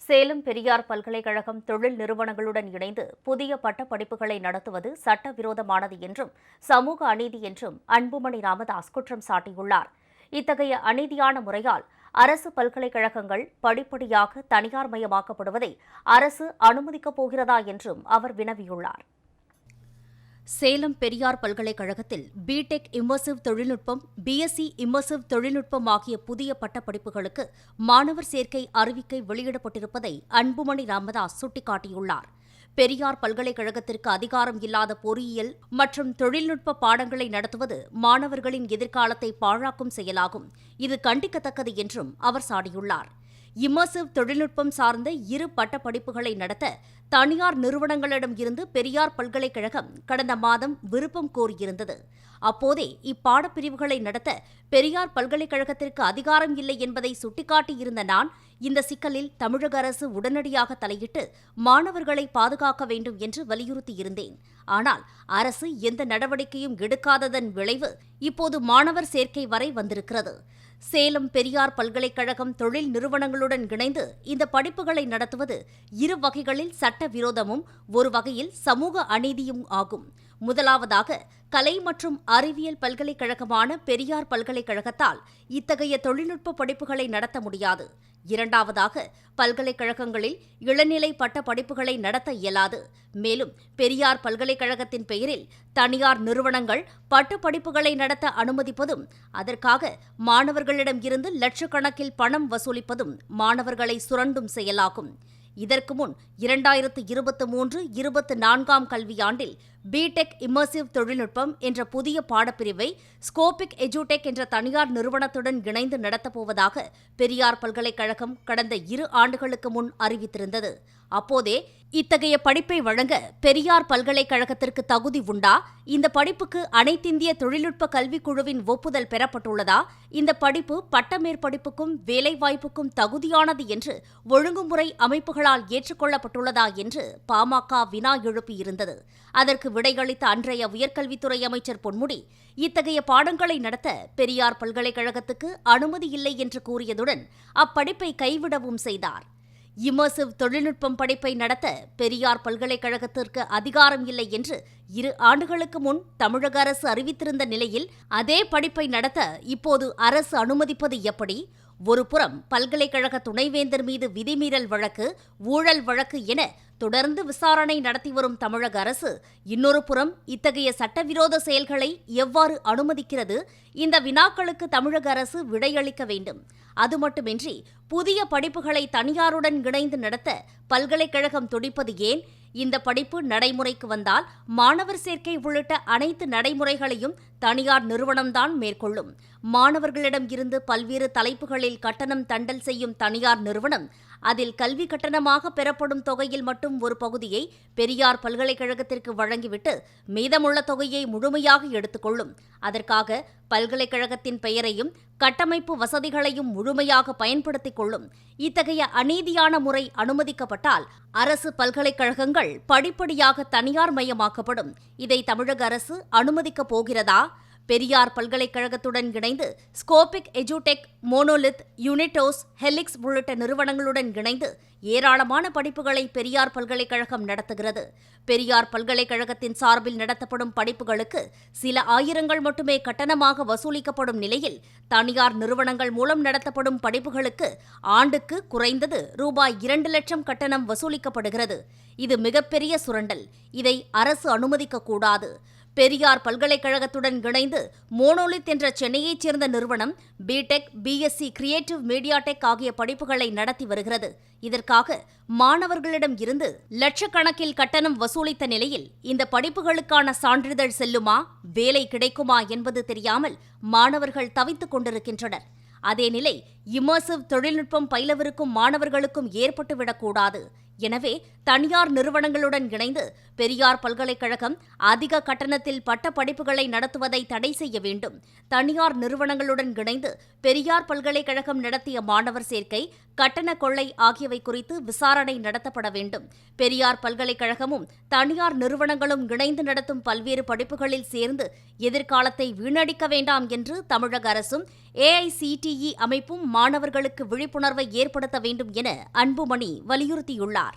சேலம் பெரியார் பல்கலைக்கழகம் தொழில் நிறுவனங்களுடன் இணைந்து புதிய பட்டப்படிப்புகளை நடத்துவது சட்டவிரோதமானது என்றும் சமூக அநீதி என்றும் அன்புமணி ராமதாஸ் குற்றம் சாட்டியுள்ளார். இத்தகைய அநீதியான முறையால் அரசு பல்கலைக்கழகங்கள் படிப்படியாக தனியார்மயமாக்கப்படுவதை அரசு அனுமதிக்கப் போகிறதா என்றும் அவர் வினவியுள்ளார். சேலம் பெரியார் பல்கலைக்கழகத்தில் பிடெக் இம்மர்சிவ் தொழில்நுட்பம் பிஎஸ்சி இம்மர்சிவ் தொழில்நுட்பம் ஆகிய புதிய பட்டப்படிப்புகளுக்கு மாணவர் சேர்க்கை அறிவிக்கை வெளியிடப்பட்டிருப்பதை அன்புமணி ராமதாஸ் சுட்டிக்காட்டியுள்ளார். பெரியார் பல்கலைக்கழகத்திற்கு அதிகாரம் இல்லாத பொறியியல் மற்றும் தொழில்நுட்ப பாடங்களை நடத்துவது மாணவர்களின் எதிர்காலத்தை பாழாக்கும் செயலாகும். இது கண்டிக்கத்தக்கது என்றும் அவர் சாடியுள்ளார். இம்மர்சிவ் தொழில்நுட்பம் சார்ந்த இரு பட்டப்படிப்புகளை நடத்த தனியார் நிறுவனங்களிடம் இருந்து பெரியார் பல்கலைக்கழகம் கடந்த மாதம் விருப்பம் கோரியிருந்தது. அப்போதே இப்பாடப்பிரிவுகளை நடத்த பெரியார் பல்கலைக்கழகத்திற்கு அதிகாரம் இல்லை என்பதை சுட்டிக்காட்டியிருந்த நான் இந்த சிக்கலில் தமிழக அரசு உடனடியாக தலையிட்டு மாணவர்களை பாதுகாக்க வேண்டும் என்று வலியுறுத்தியிருந்தேன். ஆனால் அரசு எந்த நடவடிக்கையும் எடுக்காததன் விளைவு இப்போது மாணவர் சேர்க்கை வரை வந்திருக்கிறது. சேலம் பெரியார் பல்கலைக்கழகம் தொழில் நிறுவனங்களுடன் இணைந்து இந்த படிப்புகளை நடத்துவது இரு வகைகளில் சட்டவிரோதமும் ஒரு வகையில் சமூக அநீதியும் ஆகும். முதலாவதாக கலை மற்றும் அறிவியல் பல்கலைக்கழகமான பெரியார் பல்கலைக்கழகத்தால் இத்தகைய தொழில்நுட்ப படிப்புகளை நடத்த முடியாது. இரண்டாவதாக பல்கலைக்கழகங்களில் இளநிலை பட்ட படிப்புகளை நடத்த இயலாது. மேலும் பெரியார் பல்கலைக்கழகத்தின் பெயரில் தனியார் நிறுவனங்கள் பட்ட படிப்புகளை நடத்த அனுமதிப்பதும் அதற்காக மாணவர்களிடம் இருந்து லட்சக்கணக்கில் பணம் வசூலிப்பதும் மாணவர்களை சுரண்டும் செயலாகும். இதற்கு முன் இரண்டாயிரத்து இருபத்தி மூன்று இருபத்தி நான்காம் கல்வியாண்டில் பிடெக் இம்மர்சிவ் தொழில்நுட்பம் என்ற புதிய பாடப்பிரிவை ஸ்கோபிக் எஜுடெக் என்ற தனியார் நிறுவனத்துடன் இணைந்து நடத்தப்போவதாக பெரியார் பல்கலைக்கழகம் கடந்த இரு ஆண்டுகளுக்கு முன் அறிவித்திருந்தது. அப்போதே இத்தகைய படிப்பை வழங்க பெரியார் பல்கலைக்கழகத்திற்கு தகுதி உண்டா? இந்த படிப்புக்கு அனைத்திந்திய தொழில்நுட்ப கல்விக் குழுவின் ஒப்புதல் பெறப்பட்டுள்ளதா? இந்த படிப்பு பட்டமேற்படிப்புக்கும் வேலைவாய்ப்புக்கும் தகுதியானது என்று ஒழுங்குமுறை அமைப்புகளால் ஏற்றுக்கொள்ளப்பட்டுள்ளதா? என்று பாமக வினா எழுப்பியிருந்தது. அதற்கு விடையளித்த அன்றைய உயர்கல்வித்துறை அமைச்சர் பொன்முடி இத்தகைய பாடங்களை நடத்த பெரியார் பல்கலைக்கழகத்துக்கு அனுமதி இல்லை என்று கூறியதுடன் அப்படிப்பை கைவிடவும் செய்தார். இமர்சிவ் தொழில்நுட்பம் படிப்பை நடத்த பெரியார் பல்கலைக்கழகத்திற்கு அதிகாரம் இல்லை என்று இரு ஆண்டுகளுக்கு முன் தமிழக அரசு அறிவித்திருந்த நிலையில் அதே படிப்பை நடத்த இப்போது அரசு அனுமதிப்பது எப்படி? ஒருபுறம் பல்கலைக்கழக துணைவேந்தர் மீது விதிமீறல் வழக்கு ஊழல் வழக்கு என தொடர்ந்து விசாரணை நடத்தி வரும் தமிழக அரசு இன்னொரு புறம் இத்தகைய சட்டவிரோத செயல்களை எவ்வாறு அனுமதிக்கிறது? இந்த வினாக்களுக்கு தமிழக அரசு விடையளிக்க வேண்டும். அது மட்டுமின்றி புதிய படிப்புகளை தனியாருடன் இணைந்து நடத்த பல்கலைக்கழகம் துடிப்பது ஏன்? இந்த படிப்பு நடைமுறைக்கு வந்தால் மாணவர் சேர்க்கை உள்ளிட்ட அனைத்து நடைமுறைகளையும் தனியார் நிறுவனம்தான் மேற்கொள்ளும். மாணவர்களிடம் இருந்து பல்வேறு தலைப்புகளில் கட்டணம் தண்டல் செய்யும் தனியார் நிறுவனம் அதில் கல்வி கட்டணமாக பெறப்படும் தொகையில் மட்டும் ஒரு பகுதியை பெரியார் பல்கலைக்கழகத்திற்கு வழங்கிவிட்டு மீதமுள்ள தொகையை முழுமையாக எடுத்துக்கொள்ளும் அதற்காக பல்கலைக்கழகத்தின் பெயரையும் கட்டமைப்பு வசதிகளையும் முழுமையாக பயன்படுத்திக் கொள்ளும். இத்தகைய அநீதியான முறை அனுமதிக்கப்பட்டால் அரசு பல்கலைக்கழகங்கள் படிப்படியாக தனியார் மயமாக்கப்படும். இதை தமிழக அரசு அனுமதிக்கப் போகிறதா? பெரியார் பல்கலைக்கழகத்துடன் இணைந்து ஸ்கோபிக் எஜுடெக் மோனோலித் யுனிட்டோஸ் ஹெலிக்ஸ் உள்ளிட்ட நிறுவனங்களுடன் இணைந்து ஏராளமான படிப்புகளை பெரியார் பல்கலைக்கழகம் நடத்துகிறது. பெரியார் பல்கலைக்கழகத்தின் சார்பில் நடத்தப்படும் படிப்புகளுக்கு சில ஆயிரங்கள் மட்டுமே கட்டணமாக வசூலிக்கப்படும் நிலையில் தனியார் நிறுவனங்கள் மூலம் நடத்தப்படும் படிப்புகளுக்கு ஆண்டுக்கு குறைந்தது ரூபாய் இரண்டு லட்சம் கட்டணம் வசூலிக்கப்படுகிறது. இது மிகப்பெரிய சுரண்டல். இதை அரசு அனுமதிக்கக்கூடாது பெரியார் பல்கலைக்கழகத்துடன் இணைந்து மோனோலித் என்ற சென்னையைச் சேர்ந்த நிறுவனம் BTech BSc creative media tech ஆகிய படிப்புகளை நடத்தி வருகிறது. இதற்காக மாணவர்களிடம் இருந்து லட்சக்கணக்கில் கட்டணம் வசூலித்த நிலையில் இந்த படிப்புகளுக்கான சான்றிதழ் செல்லுமா வேலை கிடைக்குமா என்பது தெரியாமல் மாணவர்கள் தவித்துக் கொண்டிருக்கின்றனர். அதே நிலை இமர்சிவ் தொழில்நுட்பம் பயிலவிருக்கும் மாணவர்களுக்கும் ஏற்பட்டுவிடக்கூடாது எனவே தனியார் நிறுவனங்களுடன் இணைந்து பெரியார் பல்கலைக்கழகம் அதிக கட்டணத்தில் பட்ட படிப்புகளை நடத்துவதை தடை செய்ய வேண்டும். தனியார் நிறுவனங்களுடன் இணைந்து பெரியார் பல்கலைக்கழகம் நடத்திய மாணவர் சேர்க்கை கட்டண கொள்ளை ஆகியவை குறித்து விசாரணை நடத்தப்பட வேண்டும். பெரியார் பல்கலைக்கழகமும் தனியார் நிறுவனங்களும் இணைந்து நடத்தும் பல்வேறு படிப்புகளில் சேர்ந்து எதிர்காலத்தை வீணடிக்க வேண்டாம் என்று தமிழக அரசும் ஏஐசிடிஇ அமைப்பும் மாணவர்களுக்கு விழிப்புணர்வை ஏற்படுத்த வேண்டும் என அன்புமணி வலியுறுத்தியுள்ளார்.